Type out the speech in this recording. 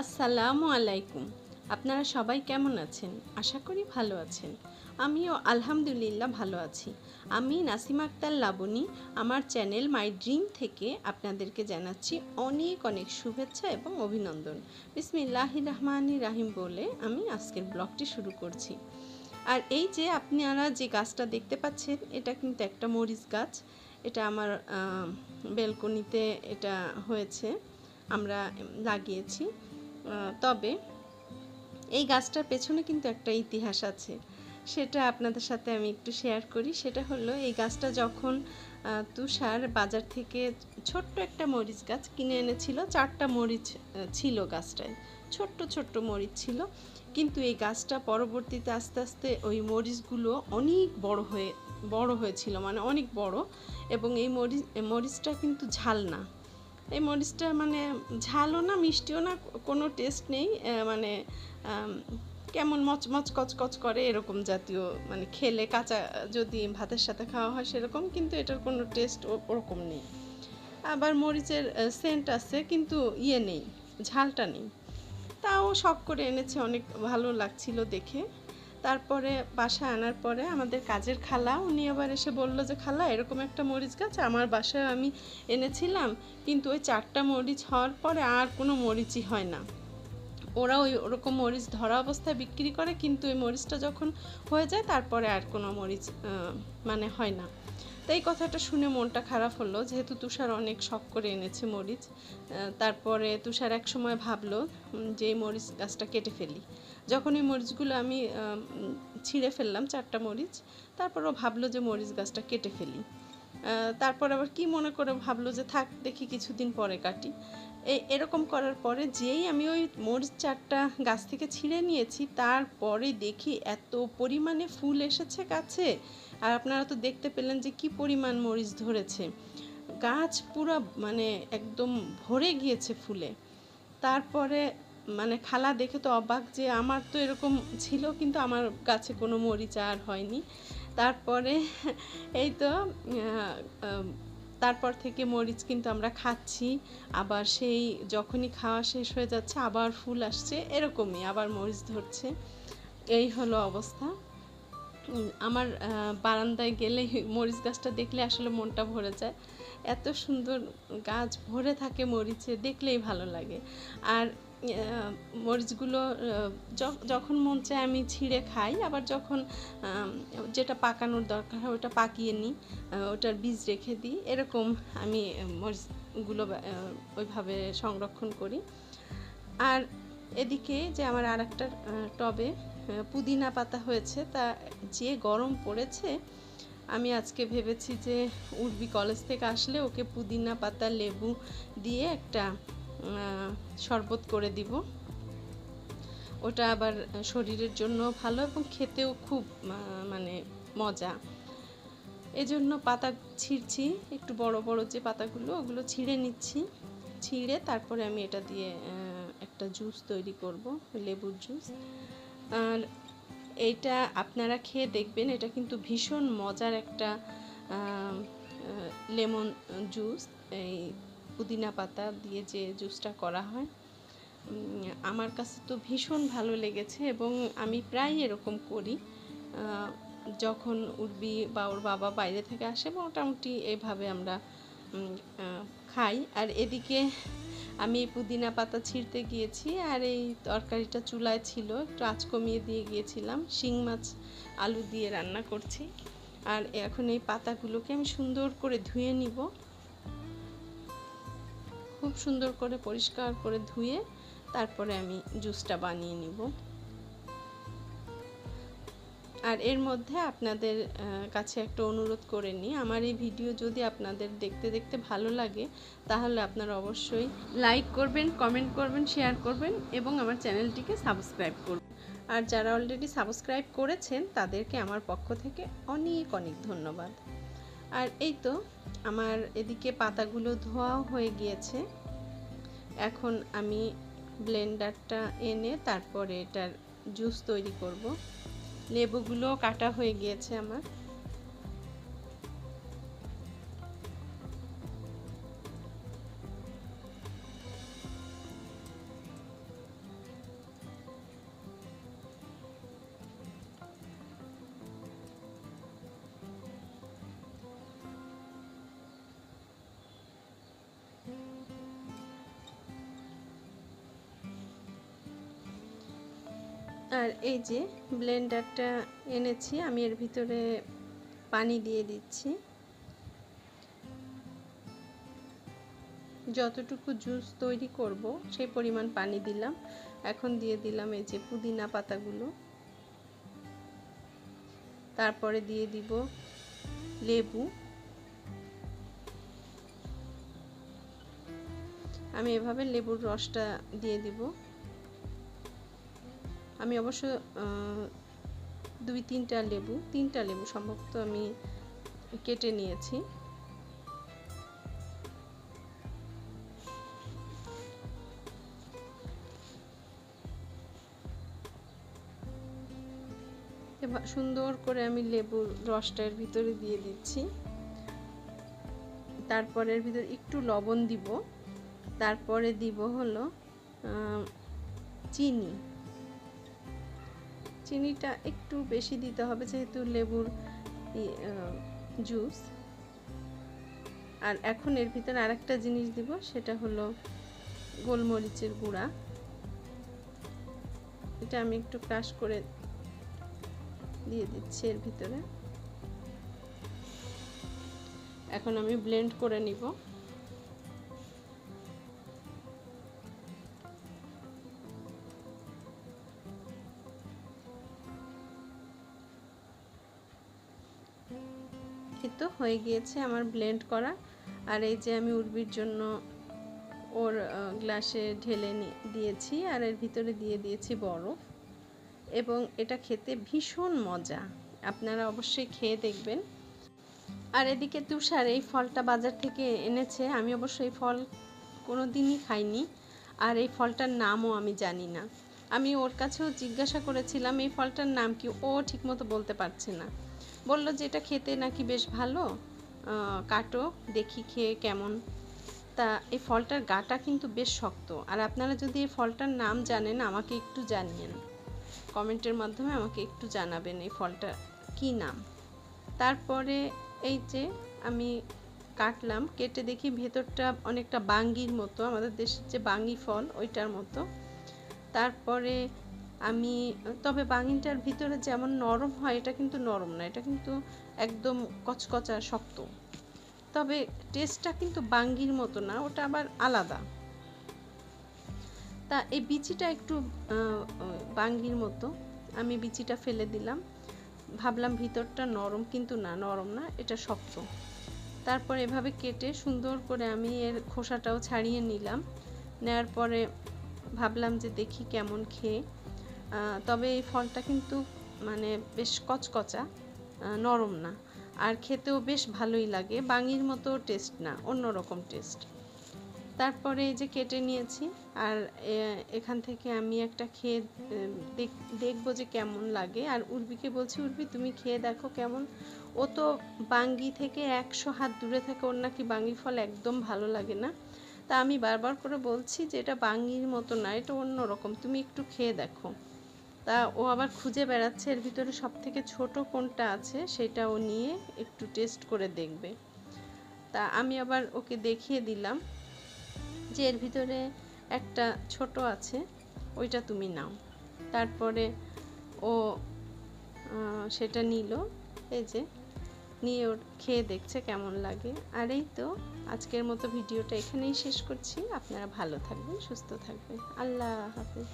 আসসালামু আলাইকুম। আপনারা সবাই কেমন আছেন? আশা করি ভালো আছেন। আমিও আলহামদুলিল্লাহ ভালো আছি। আমি নাসিমা আক্তার লাবণী আমার চ্যানেল মাই ড্রিম থেকে আপনাদেরকে জানাচ্ছি অনেক অনেক শুভেচ্ছা এবং অভিনন্দন। বিসমিল্লাহ রহমানি রাহিম বলে আমি আজকের ব্লগটি শুরু করছি। আর এই যে আপনারা যে গাছটা দেখতে পাচ্ছেন, এটা কিন্তু একটা মরিচ গাছ। এটা আমার বেলকনিতে এটা হয়েছে। আমরা লাগিয়েছি। তবে এই গাছটার পেছনে কিন্তু একটা ইতিহাস আছে। সেটা আপনাদের সাথে আমি একটু শেয়ার করি। সেটা হলো এই গাছটা যখন তুষার বাজার থেকে ছোট্ট একটা মরিচ গাছ কিনে এনেছিল। চারটা মরিচ ছিল গাছটায়। ছোট্ট ছোট্ট মরিচ ছিল। কিন্তু এই গাছটা পরবর্তীতে আস্তে আস্তে ওই মরিচগুলো অনেক বড় হয়ে, বড় হয়েছিল। মানে অনেক বড়। এবং এই মরিচ, মরিচটা কিন্তু ঝাল না। এই মরিচটা মানে ঝালও না, মিষ্টিও না, কোনো টেস্ট নেই মানে কেমন মচমচ কচকচ করে এরকম জাতীয় মানে খেলে কাঁচা যদি ভাতের সাথে খাওয়া হয় সেরকম, কিন্তু এটার কোনো টেস্ট ওরকম নেই। আবার মরিচের সেন্ট আছে, কিন্তু ইয়ে নেই, ঝালটা নেই। তাও শখ করে এনেছে, অনেক ভালো লাগছিল দেখে। তারপরে বাসা আনার পরে আমাদের কাজের খালা, উনি আবার এসে বলল যে, খালা, এরকম একটা মরিচ গাছ আমার বাসায় আমি এনেছিলাম, কিন্তু ওই চারটা মরিচ হওয়ার পরে আর কোনো মরিচই হয় না। ওরা ওই ওরকম মরিচ ধরা অবস্থায় বিক্রি করে, কিন্তু ওই মরিচটা যখন হয়ে যায়, তারপরে আর কোনো মরিচ মানে হয় না। তাই কথাটা শুনে মনটা খারাপ হলো, যেহেতু তুষার অনেক শখ করে এনেছে মরিচ তারপরে তুষার এক সময় ভাবলো যে এই মরিচ গাছটা কেটে ফেলি। যখন এই মরিচগুলো আমি ছিঁড়ে ফেললাম চারটা মরিচ, তারপর ও ভাবলো যে মরিচ গাছটা কেটে ফেলি। তারপর আবার কি মনে করে ভাবলো যে থাক, দেখি কিছুদিন পরে কাটি। এই এরকম করার পরে যেই আমি ওই মরিচ চারটা গাছ থেকে ছিঁড়ে নিয়েছি, তারপরে দেখি এত পরিমাণে ফুল এসেছে গাছে। আর আপনারা তো দেখতে পেলেন যে কি পরিমাণ মরিচ ধরেছে। গাছ পুরো মানে একদম ভরে গিয়েছে ফুলে। তারপরে মানে খালা দেখে তো অবাক যে আমার তো এরকম ছিল, কিন্তু আমার গাছে কোনো মরিচ আর হয়নি। তারপরে এই তো তারপর থেকে মরিচ কিন্তু আমরা খাচ্ছি। আবার সেই যখনই খাওয়া শেষ হয়ে যাচ্ছে, আবার ফুল আসছে, এরকমই আবার মরিচ ধরছে। এই হলো অবস্থা। আমার বারান্দায় গেলে মরিচ গাছটা দেখলে আসলে মনটা ভরে যায়। এত সুন্দর গাছ ভরে থাকে মরিচে, দেখলেই ভালো লাগে। আর মরিচগুলো যখন মন চায় আমি ছিঁড়ে খাই, আবার যখন যেটা পাকানোর দরকার হয় ওটা পাকিয়ে নিই ওটার বীজ রেখে দিই, এরকম আমি মরিচগুলো ওইভাবে সংরক্ষণ করি। আর এদিকে যে আমার আর একটা টবে পুদিনা পাতা হয়েছে, তা যে গরম পড়েছে, আমি আজকে ভেবেছি যে উর্বি কলেজ থেকে আসলে ওকে পুদিনা পাতা, লেবু দিয়ে একটা শরবত করে দিব। ওটা আবার শরীরের জন্য ভালো এবং খেতেও খুব মানে মজা। এজন্য পাতা ছিঁড়ছি, একটু বড় বড় যে পাতাগুলো, ওগুলো ছিঁড়ে নিচ্ছি। ছিঁড়ে তারপরে আমি এটা দিয়ে একটা জুস তৈরি করব, লেবুর জুস। আর এইটা আপনারা খেয়ে দেখবেন, এটা কিন্তু ভীষণ মজার একটা লেমন জুস। এই পুদিনা পাতা দিয়ে যে জুসটা করা হয় আমার কাছে তো ভীষণ ভালো লেগেছে এবং আমি প্রায় এরকম করি। যখন উর্বি বা ওর বাবা বাইরে থেকে আসে, মোটামুটি এভাবে আমরা খাই। আর এদিকে আমি পুদিনা পাতা ছিঁড়তে গিয়েছি আর এই তরকারিটা চুলায় ছিল, একটু আঁচ কমিয়ে দিয়ে গিয়েছিলাম। শিং মাছ, আলু দিয়ে রান্না করছি। আর এখন এই পাতাগুলোকে আমি সুন্দর করে ধুয়ে নিব। খুব সুন্দর করে পরিষ্কার করে ধুয়ে তারপরে আমি জুসটা বানিয়ে নিব। আর এর মধ্যে আপনাদের কাছে একটা অনুরোধ করে নিই, আমার এই ভিডিও যদি আপনাদের দেখতে দেখতে ভালো লাগে, তাহলে আপনারা অবশ্যই লাইক করবেন, কমেন্ট করবেন, শেয়ার করবেন এবং আমার চ্যানেলটিকে সাবস্ক্রাইব করবেন। আর যারা অলরেডি সাবস্ক্রাইব করেছেন, তাদেরকে আমার পক্ষ থেকে অনেক অনেক ধন্যবাদ। আর এই তো, আমার এদিকে পাতাগুলো ধোয়াও হয়ে গিয়েছে। এখন আমি ব্লেন্ডারটা এনে তারপরে এটার জুস তৈরি করব। লেবুগুলো কাটা হয়ে গিয়েছে আমার। আর এই যে ব্লেন্ডারটা এনেছি, আমি এর ভিতরে পানি দিয়ে দিচ্ছি। যতটুকু জুস তৈরি করব, সেই পরিমাণ পানি দিলাম। এখন দিয়ে দিলাম এই যে পুদিনা পাতাগুলো। তারপরে দিয়ে দিব লেবু। আমি এভাবে লেবুর রসটা দিয়ে দিব। আমি অবশ্য দুই, তিনটা লেবু তিনটা লেবু সম্ভবত আমি কেটে নিয়েছি। সুন্দর করে আমি লেবুর রসটার ভিতরে দিয়ে দিচ্ছি। তারপরে এর ভিতরে একটু লবণ দিব। তারপরে দিব হলো চিনি। চিনিটা একটু বেশি দিতে হবে যেহেতু লেবুর জুস আর এখন এর ভিতরে আরেকটা জিনিস দিব, সেটা হলো গোলমরিচের গুঁড়া। এটা আমি একটু ক্রাশ করে দিয়ে দিচ্ছি এর ভিতরে। এখন আমি ব্লেন্ড করে নিব। হয়ে গিয়েছে আমার ব্লেন্ড করা। আর এই যে আমি উর্বির জন্য ওর গ্লাসে ঢেলে দিয়েছি। আর এর ভিতরে দিয়ে দিয়েছি বরফ। এবং এটা খেতে ভীষণ মজা। আপনারা অবশ্যই খেয়ে দেখবেন। আর এদিকে তুষার এই ফলটা বাজার থেকে এনেছে। আমি অবশ্য এই ফল কোনো দিনই খাইনি। আর এই ফলটার নামও আমি জানি না। আমি ওর কাছেও জিজ্ঞাসা করেছিলাম, এই ফলটার নাম কি? ও ঠিকমতো বলতে পারছে না। বলল যে এটা খেতে নাকি বেশ ভালো কাটো, দেখি খেয়ে কেমন। তা এই ফলটার গাটা কিন্তু বেশ শক্ত। আর আপনারা যদি এই ফলটার নাম জানেন, আমাকে একটু জানিয়েন। কমেন্টের মাধ্যমে আমাকে একটু জানাবেন এই ফলটা কি নাম। তারপরে এই যে আমি কাটলাম, কেটে দেখি ভেতরটা অনেকটা বাঙ্গির মতো, আমাদের দেশের যে বাঙ্গি ফল, ওইটার মতো। তারপরে আমি, তবে বাঙিনটার ভিতরে যেমন নরম হয়, এটা কিন্তু নরম না, এটা কিন্তু একদম কচকচা শক্ত। তবে টেস্টটা কিন্তু বাঙ্গির মতো না, ওটা আবার আলাদা। তা এই বিচিটা একটু বাঙ্গির মতো, আমি বিচিটা ফেলে দিলাম। ভাবলাম ভিতরটা নরম, কিন্তু না, নরম না, এটা শক্ত। তারপর এভাবে কেটে সুন্দর করে আমি এর খোসাটাও ছাড়িয়ে নিলাম। নেয়ার পরে ভাবলাম যে দেখি কেমন খেয়ে। তবে এই ফলটা কিন্তু মানে বেশ কচকচা নরম না। আর খেতেও বেশ ভালোই লাগে, বাঙির মতো টেস্ট না, অন্যরকম টেস্ট তারপরে এই যে কেটে নিয়েছি, আর এখান থেকে আমি একটা খেয়ে দেখব যে কেমন লাগে। আর উর্বিকে বলছি, উর্বি, তুমি খেয়ে দেখো কেমন। ও তো বাঙ্গি থেকে একশো হাত দূরে থাকে, ওর নাকি বাঙ্গি ফল একদম ভালো লাগে না। তা আমি বারবার করে বলছি যে এটা বাঙ্গির মতো না, এটা অন্য রকম তুমি একটু খেয়ে দেখো। তা ও আবার খুঁজে বেড়াচ্ছে এর ভিতরে সব থেকে ছোট কোনটা আছে সেটা ও নিয়ে একটু টেস্ট করে দেখবে। তা আমি আবার ওকে দেখিয়ে দিলাম যে এর ভিতরে একটা ছোট আছে, ওইটা তুমি নাও। তারপরে ও সেটা নিল, এই যে, নিয়ে ওর খেয়ে দেখছে কেমন লাগে। আর এই তো আজকের মতো ভিডিওটা এখানেই শেষ করছি। আপনারা ভালো থাকবেন, সুস্থ থাকবেন। আল্লাহ হাফিজ।